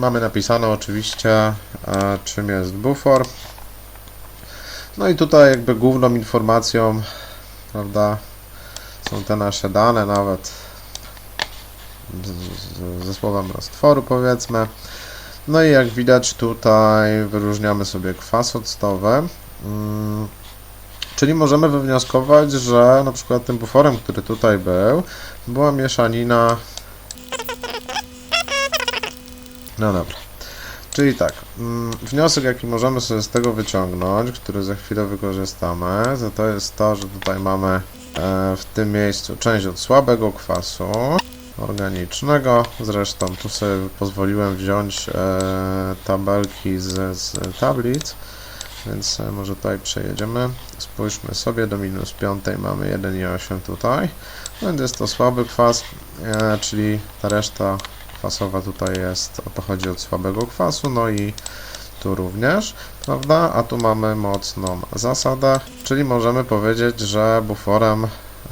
Mamy napisane oczywiście, czym jest bufor. No i tutaj jakby główną informacją, prawda, są te nasze dane, nawet ze słowem roztworu powiedzmy. No i jak widać tutaj wyróżniamy sobie kwas octowy. Mm, Czyli możemy wywnioskować, że na przykład tym buforem, który tutaj był, była mieszanina. No dobra. Czyli tak, mm, wniosek jaki możemy sobie z tego wyciągnąć, który za chwilę wykorzystamy, to jest to, że tutaj mamy e, w tym miejscu część od słabego kwasu organicznego. Zresztą tu sobie pozwoliłem wziąć e, tabelki z, z tablic, więc może tutaj przejedziemy. Spójrzmy sobie, do minus 5 mamy 1,8 tutaj. No jest to słaby kwas, e, czyli ta reszta kwasowa tutaj jest, pochodzi od słabego kwasu, no i tu również, prawda? A tu mamy mocną zasadę, czyli możemy powiedzieć, że buforem,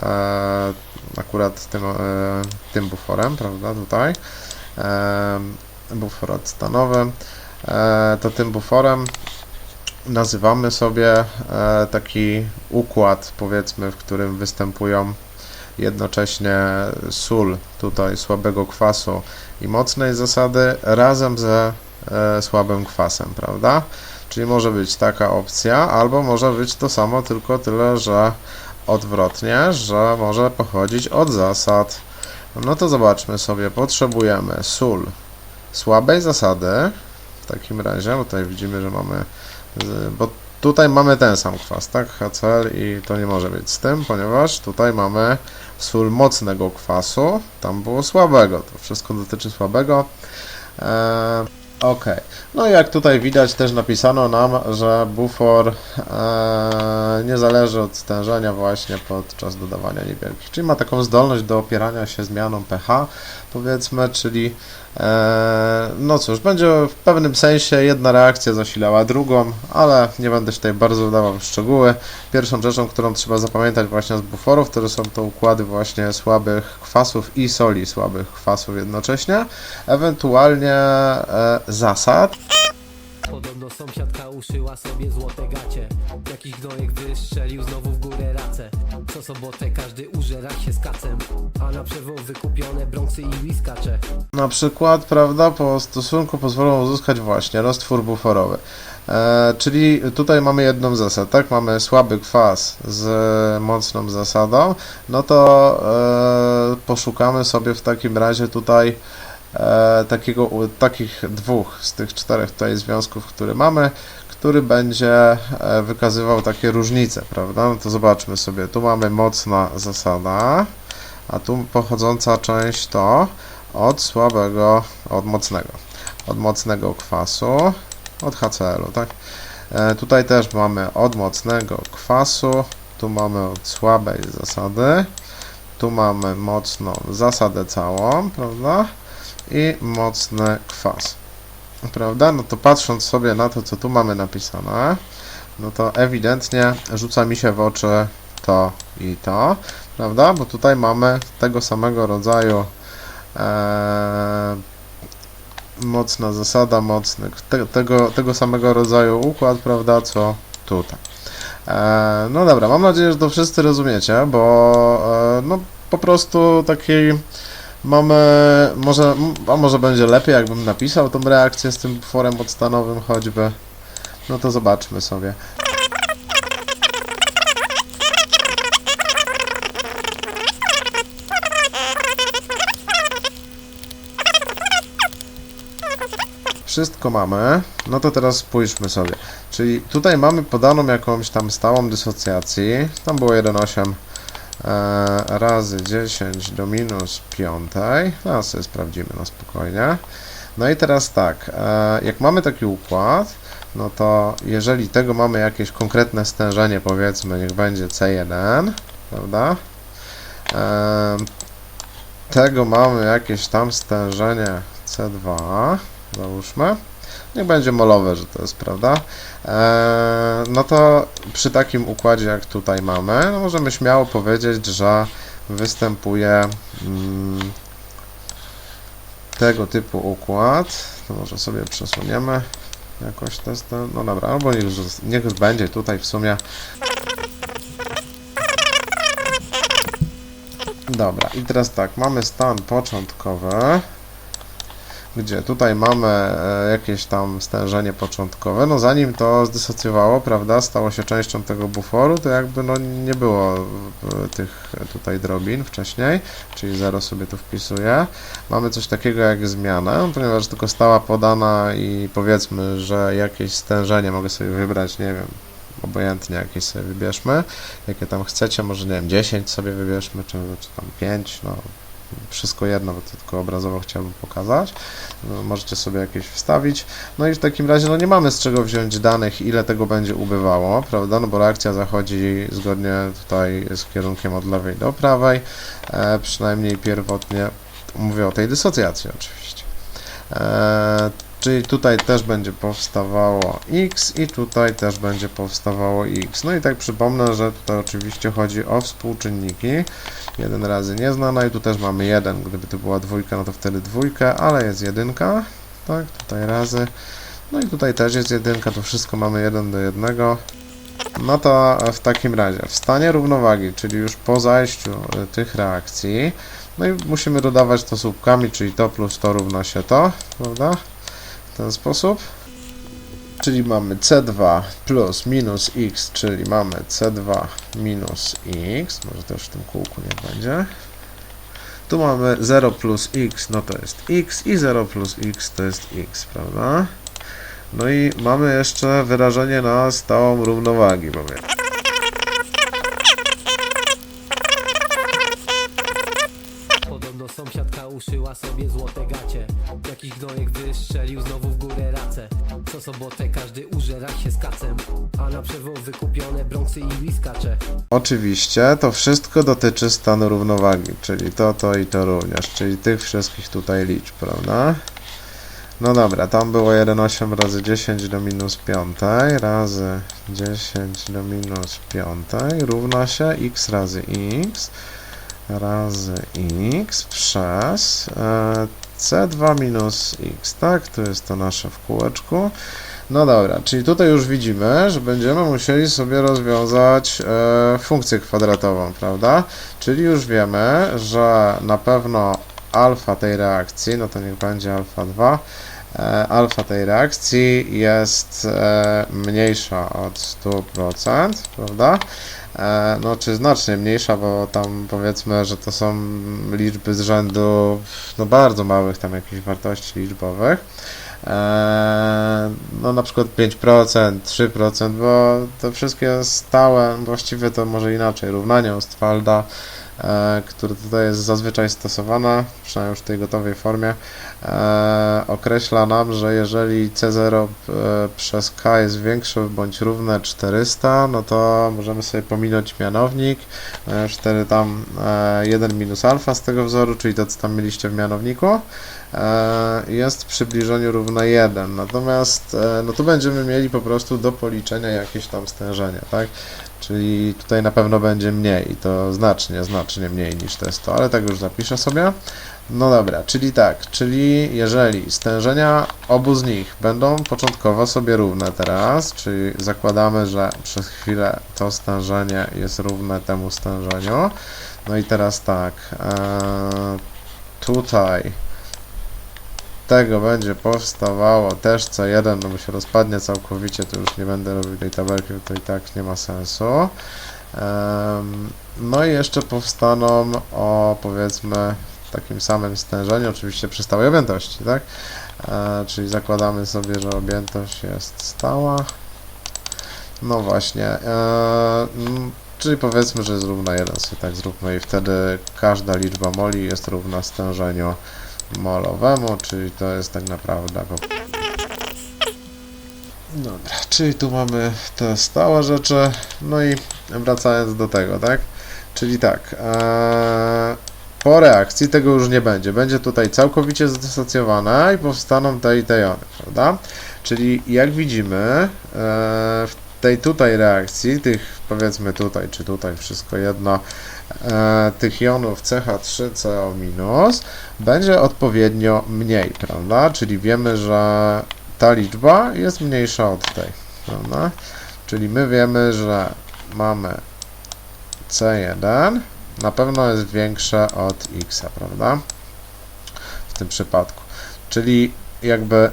e, akurat tym, e, tym buforem, prawda, tutaj, e, bufor octanowy, e, to tym buforem nazywamy sobie e, taki układ, powiedzmy, w którym występują jednocześnie sól tutaj słabego kwasu i mocnej zasady razem ze e, słabym kwasem, prawda? Czyli może być taka opcja, albo może być to samo, tylko tyle, że odwrotnie, że może pochodzić od zasad. No to zobaczmy sobie, potrzebujemy sól słabej zasady, w takim razie, bo tutaj widzimy, że mamy, bo tutaj mamy ten sam kwas, tak, HCl i to nie może być z tym, ponieważ tutaj mamy sól mocnego kwasu, tam było słabego, to wszystko dotyczy słabego. E, ok, no i jak tutaj widać też napisano nam, że bufor e, nie zależy od stężenia właśnie podczas dodawania niewielkich, czyli ma taką zdolność do opierania się zmianą pH, powiedzmy, czyli e, no cóż, będzie w pewnym sensie jedna reakcja zasilała drugą, ale nie będę się tutaj bardzo wdawał w szczegóły. Pierwszą rzeczą, którą trzeba zapamiętać właśnie z buforów, to są to układy właśnie słabych kwasów i soli słabych kwasów jednocześnie, ewentualnie e, zasad. Podobno sąsiadka uszyła sobie złote gacie. Jakiś gnojek wystrzelił znowu w górę racę. Co sobotę każdy użera się z kacem. A na przewoz wykupione bronksy i whiskacze. Na przykład, prawda, po stosunku pozwolą uzyskać właśnie roztwór buforowy. E, czyli tutaj mamy jedną zasadę, tak? Mamy słaby kwas z mocną zasadą, no to e, poszukamy sobie w takim razie tutaj takiego, u- takich dwóch z tych czterech tutaj związków, które mamy, który będzie e, wykazywał takie różnice, prawda? No to zobaczmy sobie, tu mamy mocna zasada, a tu pochodząca część to od słabego, od mocnego, od mocnego kwasu, od HCl-u, tak? E, tutaj też mamy od mocnego kwasu, tu mamy od słabej zasady, tu mamy mocną zasadę całą, prawda? I mocny kwas, prawda? No to patrząc sobie na to, co tu mamy napisane, no to ewidentnie rzuca mi się w oczy to i to, prawda? Bo tutaj mamy tego samego rodzaju e, mocna zasada, mocny, te, tego, tego samego rodzaju układ, prawda, co tutaj. E, no dobra, mam nadzieję, że to wszyscy rozumiecie, bo e, no po prostu taki mamy, może, a może będzie lepiej, jakbym napisał tą reakcję z tym forem podstanowym choćby. No to zobaczmy sobie. Wszystko mamy. No to teraz spójrzmy sobie. Czyli tutaj mamy podaną jakąś tam stałą dysocjacji. Tam było 1,8 e, razy 10 do minus 5. Teraz sobie sprawdzimy na spokojnie. No i teraz tak, e, jak mamy taki układ, no to jeżeli tego mamy jakieś konkretne stężenie, powiedzmy, niech będzie C1, prawda? E, tego mamy jakieś tam stężenie C2, załóżmy. Niech będzie molowe, że to jest prawda. E, no to przy takim układzie, jak tutaj mamy, no możemy śmiało powiedzieć, że występuje mm, tego typu układ, to może sobie przesuniemy jakoś testem. No dobra, albo niech niech będzie tutaj w sumie. Dobra, i teraz tak, mamy stan początkowy, gdzie tutaj mamy e, jakieś tam stężenie początkowe. No zanim to zdysocjowało, prawda, stało się częścią tego buforu, to jakby no nie było e, tych tutaj drobin wcześniej, czyli 0 sobie tu wpisuję. Mamy coś takiego jak zmianę, ponieważ tylko stała podana i powiedzmy, że jakieś stężenie mogę sobie wybrać, nie wiem, obojętnie jakieś sobie wybierzmy, jakie tam chcecie, może nie wiem, 10 sobie wybierzmy, czy, czy tam 5, no wszystko jedno, bo to tylko obrazowo chciałbym pokazać. No, możecie sobie jakieś wstawić. No i w takim razie no nie mamy z czego wziąć danych, ile tego będzie ubywało, prawda? No bo reakcja zachodzi zgodnie tutaj z kierunkiem od lewej do prawej, e, przynajmniej pierwotnie mówię o tej dysocjacji oczywiście. E, Czyli tutaj też będzie powstawało x i tutaj też będzie powstawało x. No i tak przypomnę, że tutaj oczywiście chodzi o współczynniki. 1 razy nieznana i tu też mamy 1. Gdyby to była dwójka, no to wtedy dwójka, ale jest jedynka. Tak, tutaj razy. No i tutaj też jest jedynka, to wszystko mamy 1 do 1. No to w takim razie w stanie równowagi, czyli już po zajściu y, tych reakcji, no i musimy dodawać to słupkami, czyli to plus to równa się to, prawda? Ten sposób. Czyli mamy C2 plus minus x, czyli mamy C2 minus x, może też w tym kółku nie będzie. Tu mamy 0 plus x, no to jest x i 0 plus x to jest x, prawda? No i mamy jeszcze wyrażenie na stałą równowagi, powiem. Podobno sąsiadka uszyła sobie złote gacie Gnojek wystrzelił znowu w górę racę. Co sobotę każdy użera się z kacem. A na przewoł wykupione bronksy i whiskacze Oczywiście to wszystko dotyczy stanu równowagi, czyli to, to i to również, czyli tych wszystkich tutaj liczb, prawda? No dobra, tam było 1,8 razy 10 do minus 5 razy 10 do minus 5 równa się x razy x razy x przez e, c2 minus x, tak? To jest to nasze w kółeczku. No dobra, czyli tutaj już widzimy, że będziemy musieli sobie rozwiązać e, funkcję kwadratową, prawda? Czyli już wiemy, że na pewno alfa tej reakcji, no to niech będzie alfa 2, e, alfa tej reakcji jest e, mniejsza od 100%, prawda? E, no, czy znacznie mniejsza, bo tam powiedzmy, że to są liczby z rzędu no bardzo małych tam jakichś wartości liczbowych. E, no na przykład 5%, 3%, bo te wszystkie stałe, właściwie to może inaczej, równanie Ostwalda, e, które tutaj jest zazwyczaj stosowane, przynajmniej już w tej gotowej formie, e, określa nam, że jeżeli C0 e, przez K jest większe bądź równe 400, no to możemy sobie pominąć mianownik, e, 4 tam e, 1 minus alfa z tego wzoru, czyli to co tam mieliście w mianowniku, jest w przybliżeniu równe 1. Natomiast no tu będziemy mieli po prostu do policzenia jakieś tam stężenie, tak? Czyli tutaj na pewno będzie mniej i to znacznie, znacznie mniej niż jest to, ale tak już zapiszę sobie. No dobra, czyli tak, czyli jeżeli stężenia obu z nich będą początkowo sobie równe teraz, czyli zakładamy, że przez chwilę to stężenie jest równe temu stężeniu. No i teraz tak, e, tutaj tego będzie powstawało też C1, no bo się rozpadnie całkowicie, to już nie będę robił tej tabelki, bo to i tak nie ma sensu. Em, No i jeszcze powstaną o powiedzmy takim samym stężeniu, oczywiście przy stałej objętości, tak? E, czyli zakładamy sobie, że objętość jest stała. No właśnie. E, czyli powiedzmy, że jest równa 1, sobie tak zróbmy i wtedy każda liczba moli jest równa stężeniu molowemu, czyli to jest tak naprawdę. Dobra, czyli tu mamy te stałe rzeczy, no i wracając do tego, tak? Czyli tak, ee, po reakcji tego już nie będzie, będzie tutaj całkowicie zdysocjowane i powstaną te i te jony, prawda? Czyli jak widzimy, e, w tej tutaj reakcji, tych powiedzmy tutaj czy tutaj, wszystko jedno, e, tych jonów CH3CO- będzie odpowiednio mniej, prawda? Czyli wiemy, że ta liczba jest mniejsza od tej, prawda? Czyli my wiemy, że mamy C1 na pewno jest większe od x, prawda? W tym przypadku. Czyli jakby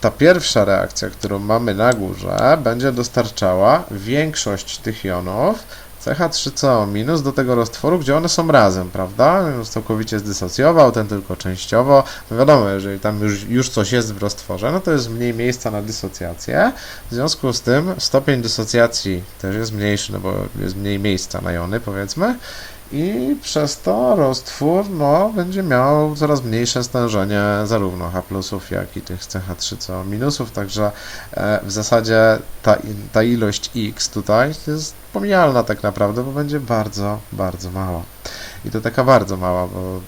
ta pierwsza reakcja, którą mamy na górze, będzie dostarczała większość tych jonów CH3CO- do tego roztworu, gdzie one są razem, prawda? Już całkowicie zdysocjował, ten tylko częściowo. No wiadomo, jeżeli tam już, już coś jest w roztworze, no to jest mniej miejsca na dysocjację. W związku z tym stopień dysocjacji też jest mniejszy, no bo jest mniej miejsca na jony, powiedzmy. I przez to roztwór no, będzie miał coraz mniejsze stężenie zarówno H plusów, jak i tych CH3CO minusów, także e, w zasadzie ta, ta ilość X tutaj jest pomijalna tak naprawdę, bo będzie bardzo, bardzo mała. I to taka bardzo mała, bo mm,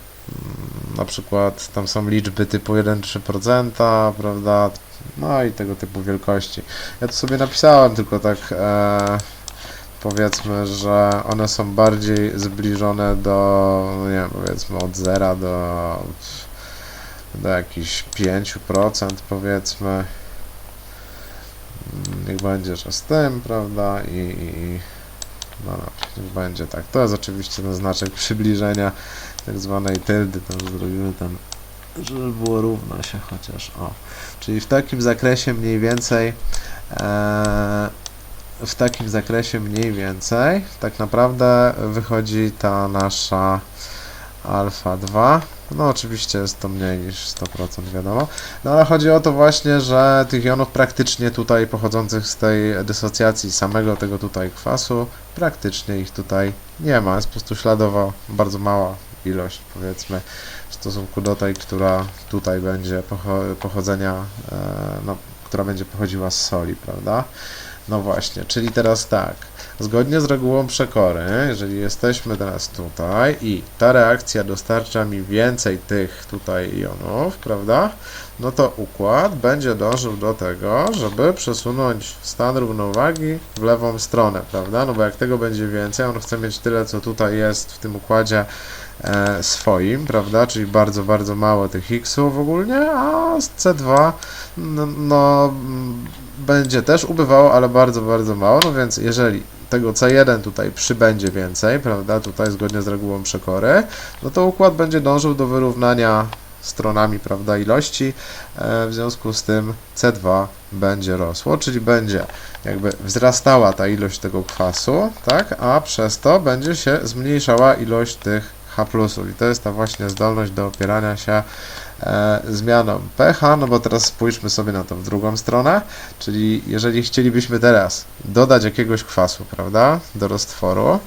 na przykład tam są liczby typu 1-3%, prawda, no i tego typu wielkości. Ja to sobie napisałem, tylko tak e, powiedzmy, że one są bardziej zbliżone do, no nie wiem, powiedzmy od 0 do, do jakichś 5% powiedzmy. Niech będzie, że z tym, prawda, i, i no dobrze, niech będzie tak. To jest oczywiście ten znaczek przybliżenia tak zwanej tyldy, już zrobimy tam, żeby było równo się chociaż, o. Czyli w takim zakresie mniej więcej e, w takim zakresie mniej więcej tak naprawdę wychodzi ta nasza alfa 2. No oczywiście jest to mniej niż 100% wiadomo. No ale chodzi o to właśnie, że tych jonów praktycznie tutaj pochodzących z tej dysocjacji samego tego tutaj kwasu, praktycznie ich tutaj nie ma. Jest po prostu śladowo bardzo mała ilość powiedzmy w stosunku do tej, która tutaj będzie pocho- pochodzenia, e, no, która będzie pochodziła z soli, prawda? No właśnie, czyli teraz tak, zgodnie z regułą przekory, jeżeli jesteśmy teraz tutaj i ta reakcja dostarcza mi więcej tych tutaj jonów, prawda? No to układ będzie dążył do tego, żeby przesunąć stan równowagi w lewą stronę, prawda? No bo jak tego będzie więcej, on chce mieć tyle, co tutaj jest w tym układzie e, swoim, prawda? Czyli bardzo, bardzo mało tych xów ogólnie, a z C2 no, no będzie też ubywało, ale bardzo, bardzo mało, no więc jeżeli tego C1 tutaj przybędzie więcej, prawda, tutaj zgodnie z regułą przekory, no to układ będzie dążył do wyrównania stronami, prawda, ilości, e, w związku z tym C2 będzie rosło, czyli będzie jakby wzrastała ta ilość tego kwasu, tak, a przez to będzie się zmniejszała ilość tych H+. I to jest ta właśnie zdolność do opierania się e, zmianą pH, no bo teraz spójrzmy sobie na w drugą stronę, czyli jeżeli chcielibyśmy teraz dodać jakiegoś kwasu, prawda, do roztworu,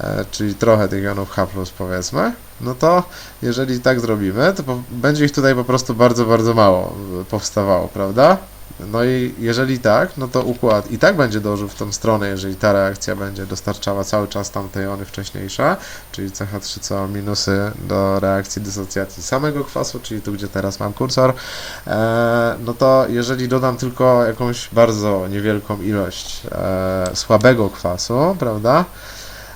e, czyli trochę tych jonów H+, powiedzmy, no to jeżeli tak zrobimy, to będzie ich tutaj po prostu bardzo, bardzo mało e, powstawało, prawda? No i jeżeli tak, no to układ i tak będzie dążył w tą stronę, jeżeli ta reakcja będzie dostarczała cały czas tamte jony wcześniejsze, czyli CH3CO minusy do reakcji dysocjacji samego kwasu, czyli tu, gdzie teraz mam kursor, e, no to jeżeli dodam tylko jakąś bardzo niewielką ilość e, słabego kwasu, prawda,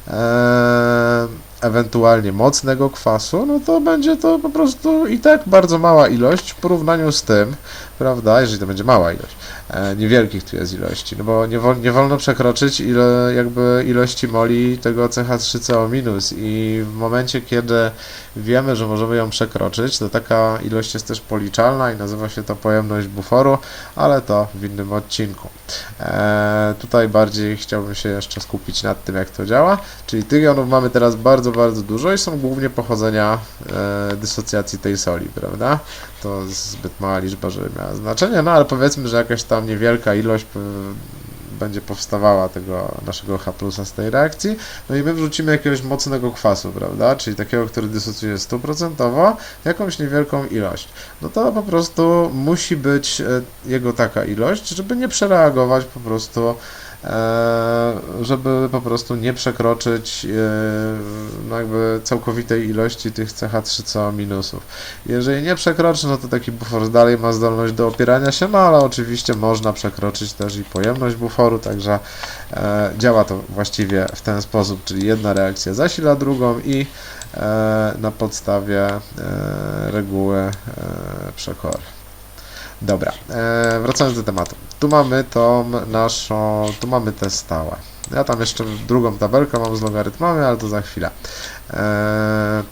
e, ewentualnie mocnego kwasu, no to będzie to po prostu i tak bardzo mała ilość w porównaniu z tym, prawda, jeżeli to będzie mała ilość, niewielkich tu jest ilości, no bo nie, wol, nie wolno przekroczyć ile, jakby ilości moli tego CH3CO- i w momencie, kiedy wiemy, że możemy ją przekroczyć, to taka ilość jest też policzalna i nazywa się to pojemność buforu, ale to w innym odcinku. E, tutaj bardziej chciałbym się jeszcze skupić nad tym, jak to działa, czyli tych jonów mamy teraz bardzo, bardzo dużo i są głównie pochodzenia e, dysocjacji tej soli, prawda? To zbyt mała liczba, żeby miała znaczenie, no ale powiedzmy, że jakaś tam niewielka ilość p- będzie powstawała tego naszego H z tej reakcji, no i my wrzucimy jakiegoś mocnego kwasu, prawda, czyli takiego, który dysocjuje stuprocentowo, jakąś niewielką ilość. No to po prostu musi być e, jego taka ilość, żeby nie przereagować po prostu e, żeby po prostu nie przekroczyć e, no jakby całkowitej ilości tych CH3CO minusów. Jeżeli nie przekroczy, no to taki bufor dalej ma zdolność do opierania się, no ale oczywiście można przekroczyć też i pojemność buforu, także e, działa to właściwie w ten sposób, czyli jedna reakcja zasila drugą i e, na podstawie e, reguły e, przekory. Dobra, e, wracając do tematu. Tu mamy tą naszą, tu mamy te stałe. Ja tam jeszcze drugą tabelkę mam z logarytmami, ale to za chwilę. E,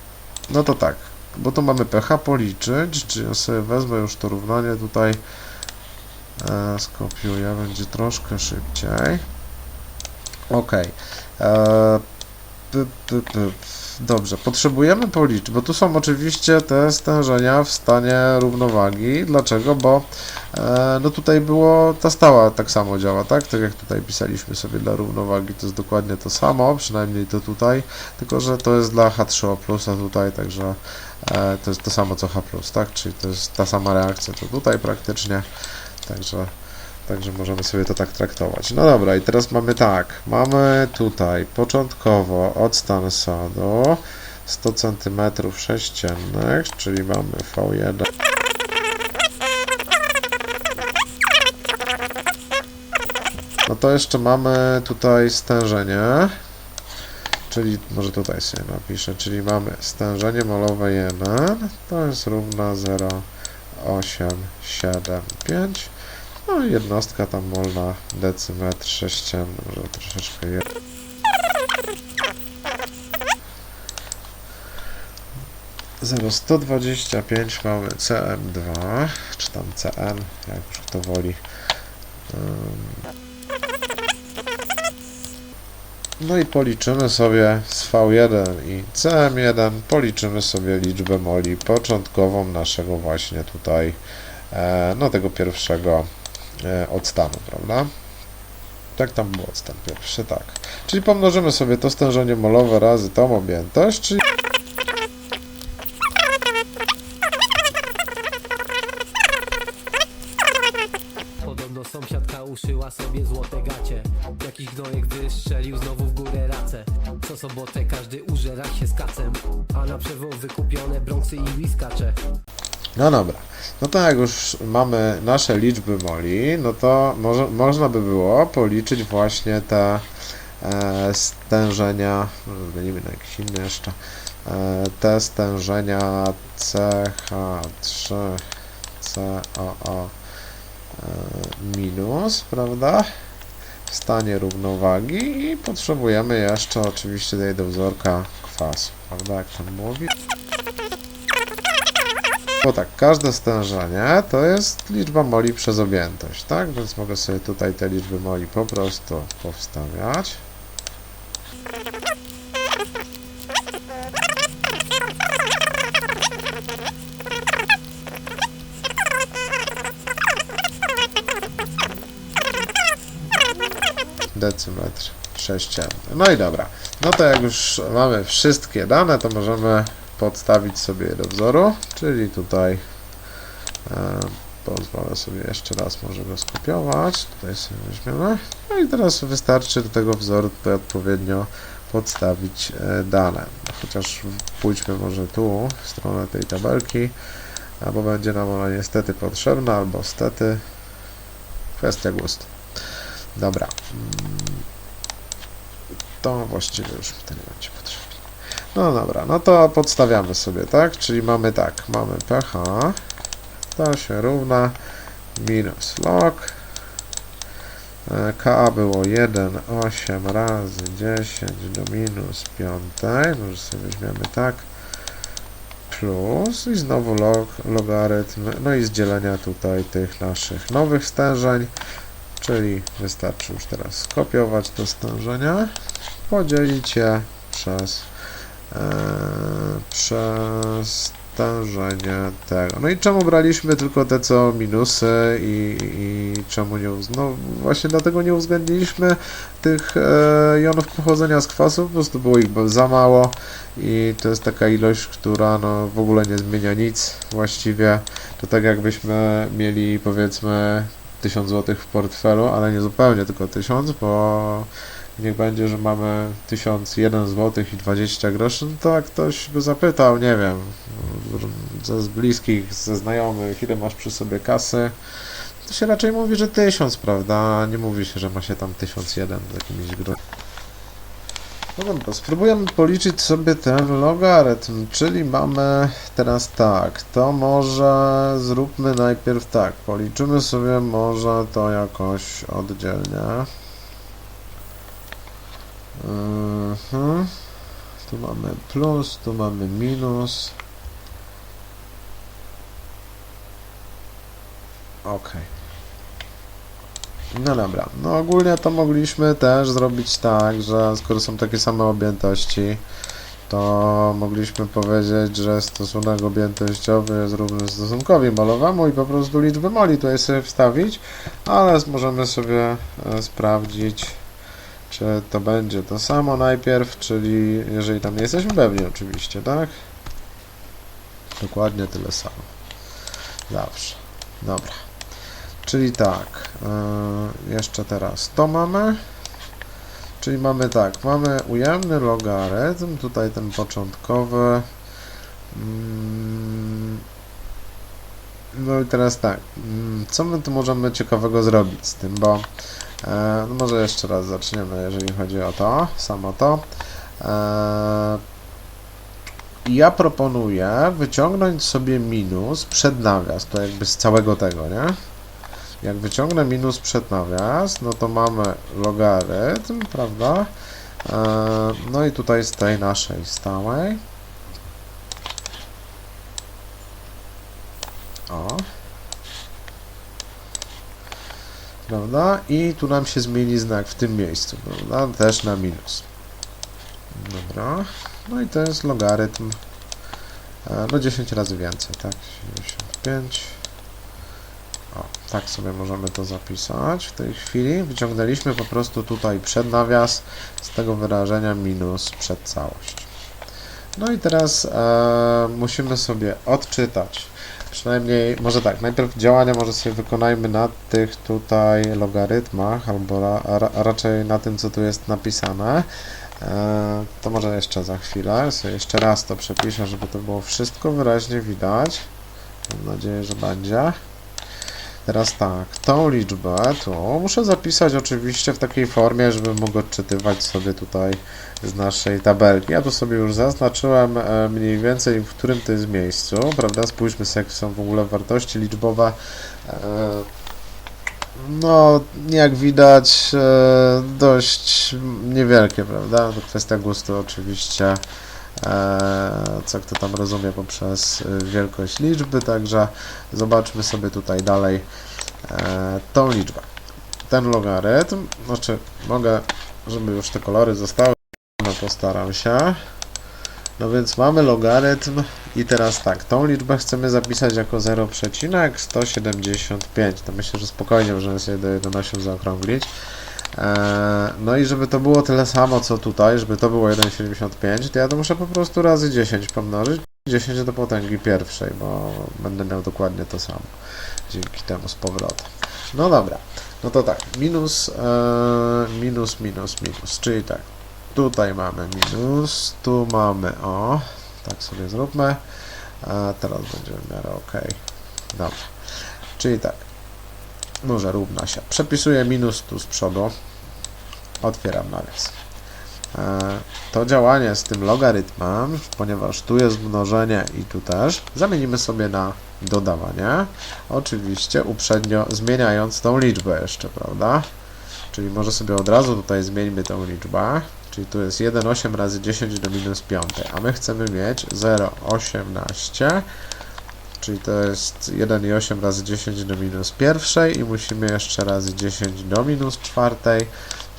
no to tak, bo tu mamy pH policzyć, czy ja sobie wezmę już to równanie tutaj, e, skopiuję, będzie troszkę szybciej. Ok. E. Dobrze, potrzebujemy policzyć, bo tu są oczywiście te stężenia w stanie równowagi. Dlaczego? Bo e, no tutaj było, ta stała tak samo działa, tak? Tak jak tutaj pisaliśmy sobie dla równowagi, to jest dokładnie to samo, przynajmniej to tutaj, tylko że to jest dla H3O+, a tutaj, także e, to jest to samo co H+, tak? Czyli to jest ta sama reakcja, co tutaj praktycznie, także Także możemy sobie to tak traktować. No dobra, i teraz mamy tak. Mamy tutaj początkowo odstan sadu 100 cm sześciennych, czyli mamy V1. No to jeszcze mamy tutaj stężenie, czyli może tutaj sobie napiszę, czyli mamy stężenie molowe 1, to jest równa 0,875 no i jednostka tam molna, decymetr sześcienny, może troszeczkę je... Zero 125 mamy CM2, czy tam CN, jak już kto woli. No i policzymy sobie z V1 i CM1, policzymy sobie liczbę moli początkową naszego właśnie tutaj, e, no tego pierwszego odstanu, prawda? Tak tam był odstan pierwszy, tak. Czyli pomnożymy sobie to stężenie molowe razy tą objętość, czyli Podobno sąsiadka uszyła sobie złote gacie Jakiś gnojek wystrzelił znowu w górę racę Co sobotę każdy użera się z kacem A na przewoł wykupione brązy i whiskacze No dobra. No to jak już mamy nasze liczby moli, no to może, można by było policzyć właśnie te e, stężenia, zmienimy na jakieś inne jeszcze, e, te stężenia CH3, COO e, minus, prawda? W stanie równowagi i potrzebujemy jeszcze oczywiście tutaj do wzorka kwasu, prawda? Jak tam mówi. Bo tak, każde stężenie to jest liczba moli przez objętość, tak? Więc mogę sobie tutaj te liczby moli po prostu powstawiać. Decymetr sześcienny. No i dobra. No to jak już mamy wszystkie dane, to możemy podstawić sobie do wzoru, czyli tutaj e, pozwolę sobie jeszcze raz może go skopiować, tutaj sobie weźmiemy, no i teraz wystarczy do tego wzoru tutaj odpowiednio podstawić e, dane, chociaż pójdźmy może tu, w stronę tej tabelki, albo będzie nam ona niestety potrzebna, albo stety, kwestia gustu. Dobra, Mm, to właściwie już to nie będzie potrzebne. No dobra, no to podstawiamy sobie, tak? Czyli mamy tak, mamy pH, to się równa minus log, e, Ka było 1, 8 razy 10 do minus 5, może sobie weźmiemy tak, plus i znowu log, logarytm, no i z dzielenia tutaj tych naszych nowych stężeń, czyli wystarczy już teraz skopiować to stężenia, podzielić je przez e, przez stężenie tego. No i czemu braliśmy tylko te co minusy i, i czemu nie No właśnie dlatego nie uwzględniliśmy tych e, jonów pochodzenia z kwasu, po prostu było ich za mało i to jest taka ilość, która no w ogóle nie zmienia nic właściwie. To tak jakbyśmy mieli powiedzmy 1000 zł w portfelu, ale nie zupełnie tylko 1000, bo niech będzie, że mamy 1001 zł i 20 groszy, no to jak ktoś by zapytał, nie wiem, ze z bliskich, ze znajomych, ile masz przy sobie kasy, to się raczej mówi, że 1000, prawda? Nie mówi się, że ma się tam 1001 z jakimiś groszami. No dobra, spróbujemy policzyć sobie ten logarytm, czyli mamy teraz tak, to może zróbmy najpierw tak, policzymy sobie może to jakoś oddzielnie. Mhm. Tu mamy plus, tu mamy minus. Okej. No dobra, no ogólnie to mogliśmy też zrobić tak, że skoro są takie same objętości, to mogliśmy powiedzieć, że stosunek objętościowy jest równy stosunkowi molowemu i po prostu liczbę moli tutaj sobie wstawić, ale możemy sobie e, sprawdzić, czy to będzie to samo najpierw, czyli jeżeli tam nie jesteśmy pewni oczywiście, tak? Dokładnie tyle samo. Zawsze. Dobra. Czyli tak, yy, jeszcze teraz to mamy. Czyli mamy tak, mamy ujemny logarytm, tutaj ten początkowy. Mm, No i teraz tak, mm, co my tu możemy ciekawego zrobić z tym, bo e, no może jeszcze raz zaczniemy, jeżeli chodzi o to, samo to. E, ja proponuję wyciągnąć sobie minus przed nawias, to jakby z całego tego, nie? Jak wyciągnę minus przed nawias, no to mamy logarytm, prawda? E, no i tutaj z tej naszej stałej. O. Prawda? I tu nam się zmieni znak w tym miejscu, prawda? Też na minus. Dobra. No i to jest logarytm. e, No 10 razy więcej, tak? 75. O, tak sobie możemy to zapisać w tej chwili. Wyciągnęliśmy po prostu tutaj przed nawias z tego wyrażenia minus przed całość. No i teraz e, musimy sobie odczytać. Przynajmniej, może tak, najpierw działania może sobie wykonajmy na tych tutaj logarytmach, albo ra, ra, raczej na tym, co tu jest napisane. E, to może jeszcze za chwilę, sobie jeszcze raz to przepiszę, żeby to było wszystko wyraźnie widać. Mam nadzieję, że będzie. Teraz tak, tą liczbę tu muszę zapisać oczywiście w takiej formie, żebym mógł odczytywać sobie tutaj z naszej tabelki. Ja tu sobie już zaznaczyłem e, mniej więcej, w którym to jest miejscu, prawda? Spójrzmy sobie, są w ogóle wartości liczbowe. E, No, jak widać, e, dość niewielkie, prawda? To kwestia gustu oczywiście, co kto tam rozumie poprzez e, wielkość liczby, także zobaczmy sobie tutaj dalej e, tą liczbę. Ten logarytm, znaczy mogę, żeby już te kolory zostały, no postaram się. No więc mamy logarytm i teraz tak, tą liczbę chcemy zapisać jako 0,175. To myślę, że spokojnie możemy sobie do 1,8 zaokrąglić. Eee, no i żeby to było tyle samo co tutaj, żeby to było 1,75, to ja to muszę po prostu razy 10 pomnożyć. 10 do potęgi pierwszej, bo będę miał dokładnie to samo. Dzięki temu z powrotem. No dobra, no to tak, minus, e, minus, minus, minus, czyli tak, tutaj mamy minus, tu mamy, o, tak sobie zróbmy, a teraz będzie w miarę ok. Dobra, czyli tak, może równa się, przepisuję minus tu z przodu, otwieram nawias. E, To działanie z tym logarytmem, ponieważ tu jest mnożenie i tu też, zamienimy sobie na dodawanie. Oczywiście uprzednio zmieniając tą liczbę jeszcze, prawda? Czyli może sobie od razu tutaj zmieńmy tą liczbę. Czyli tu jest 1,8 razy 10 do minus 5, a my chcemy mieć 0,18, czyli to jest 1,8 razy 10 do minus 1 i musimy jeszcze razy 10 do minus 4,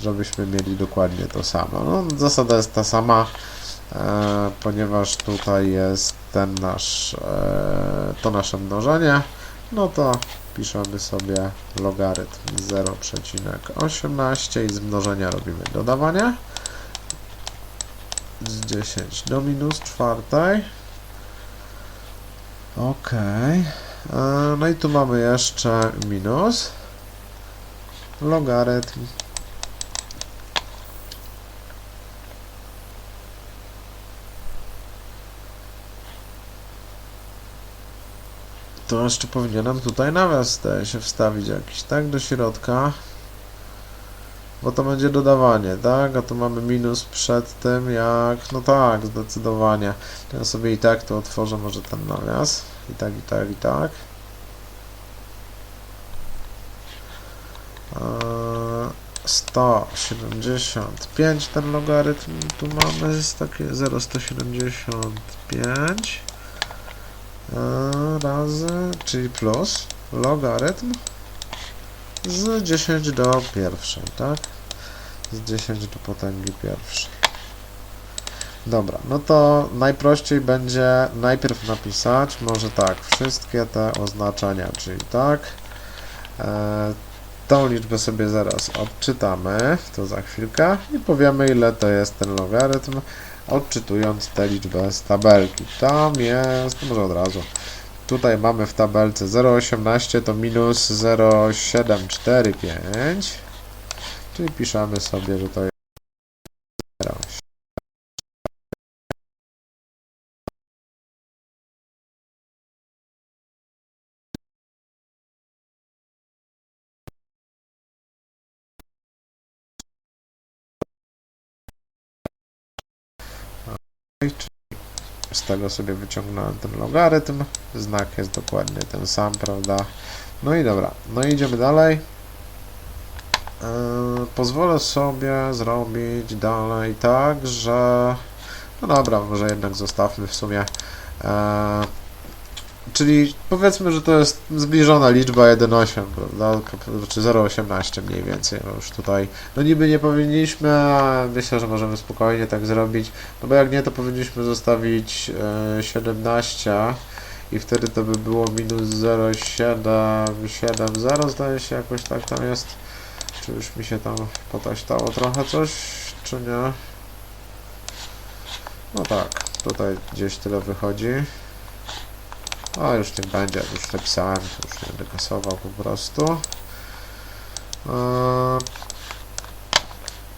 żebyśmy mieli dokładnie to samo. No, zasada jest ta sama, e, ponieważ tutaj jest ten nasz, e, to nasze mnożenie, no to piszemy sobie logarytm 0,18 i z mnożenia robimy dodawanie z 10 do minus 4. Ok. E, No i tu mamy jeszcze minus. logarytm to jeszcze powinienem tutaj nawias się wstawić jakiś, tak? Do środka. Bo to będzie dodawanie, tak? A tu mamy minus przed tym, jak... No tak, zdecydowanie. Ja sobie i tak to otworzę, może ten nawias. I tak, i tak, i tak. Eee, 175 ten logarytm tu mamy jest takie 0,175 eee, razy, czyli plus logarytm z 10 do pierwszej, tak? Z 10 do potęgi pierwszej. Dobra, no to najprościej będzie najpierw napisać, może tak, wszystkie te oznaczenia, czyli tak. E, tą liczbę sobie zaraz odczytamy, to za chwilkę, i powiemy ile to jest ten logarytm, odczytując tę liczbę z tabelki. Tam jest, może od razu. Tutaj mamy w tabelce 0,18 to minus 0,745, czyli piszemy sobie, że to jest z tego sobie wyciągnąłem ten logarytm. Znak jest dokładnie ten sam, prawda? No i dobra, no idziemy dalej. Yy, pozwolę sobie zrobić dalej tak, że. No dobra, może jednak zostawmy w sumie. Yy, czyli powiedzmy, że to jest zbliżona liczba 1,8, prawda? Czy 0,18 mniej więcej. No już tutaj, no niby nie powinniśmy, a myślę, że możemy spokojnie tak zrobić. No bo jak nie, to powinniśmy zostawić e, 17 i wtedy to by było minus 0,770 zdaje się, jakoś tak tam jest. Czy już mi się tam potaśtało trochę coś, czy nie? No tak, tutaj gdzieś tyle wychodzi. A już nie będzie, już napisałem, to już nie będę kasował po prostu. Eee,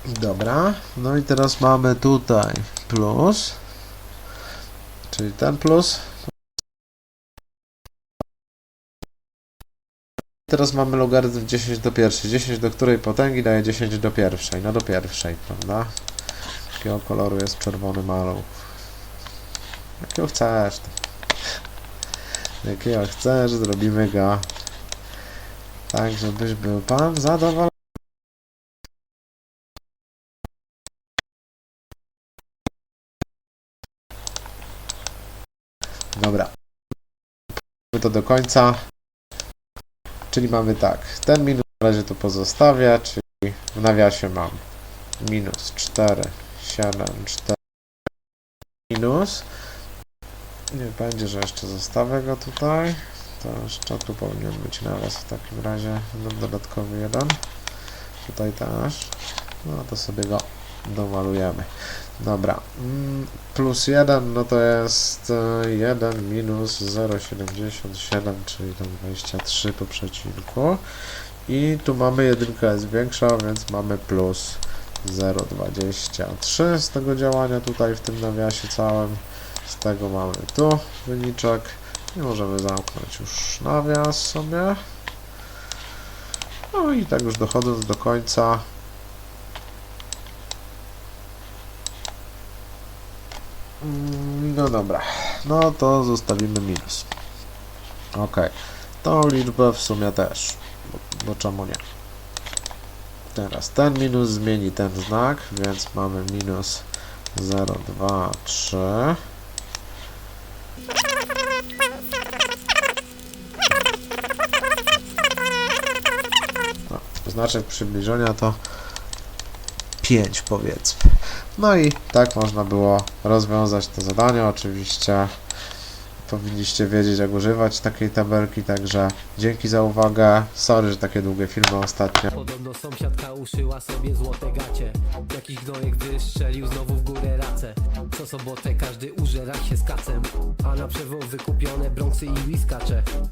Dobra, no i teraz mamy tutaj plus, czyli ten plus. Teraz mamy logarytm 10 do pierwszej. 10 do której potęgi daje 10 do pierwszej. No do pierwszej, prawda? Jakiego koloru jest czerwony maluch? Jakiego chcesz? Jakiego chcesz, zrobimy go. Tak, żebyś był pan zadowolony. Dobra. To do końca. Czyli mamy tak. Ten minus na razie tu pozostawię, czyli w nawiasie mam minus 4, 7, 4 minus. Nie będzie, że jeszcze zostawię go tutaj. To jeszcze tu powinien być nawias w takim razie. Dodatkowy jeden. Tutaj też. No to sobie go domalujemy. Dobra. Mm, Plus 1 no to jest e, 1 minus 0,77, czyli tam 23 po przecinku. I tu mamy jedynka jest większa, więc mamy plus 0,23 z tego działania tutaj w tym nawiasie całym. Z tego mamy tu wyniczek i możemy zamknąć już nawias sobie. No i tak już dochodząc do końca. Mm, No dobra, no to zostawimy minus. Ok, tą liczbę w sumie też, bo, bo czemu nie? Teraz ten minus zmieni ten znak, więc mamy minus 0, 2, 3. No, znaczek przybliżenia to 5 powiedzmy. No i tak można było rozwiązać to zadanie. Oczywiście powinniście wiedzieć jak używać takiej tabelki, także dzięki za uwagę. Sorry, że takie długie filmy ostatnio. Podobno sąsiadka uszyła sobie złote gacie Jakiś gnojek wystrzelił znowu w górę racę Co sobotę każdy użera się z kacem A na przewozy kupione bronksy i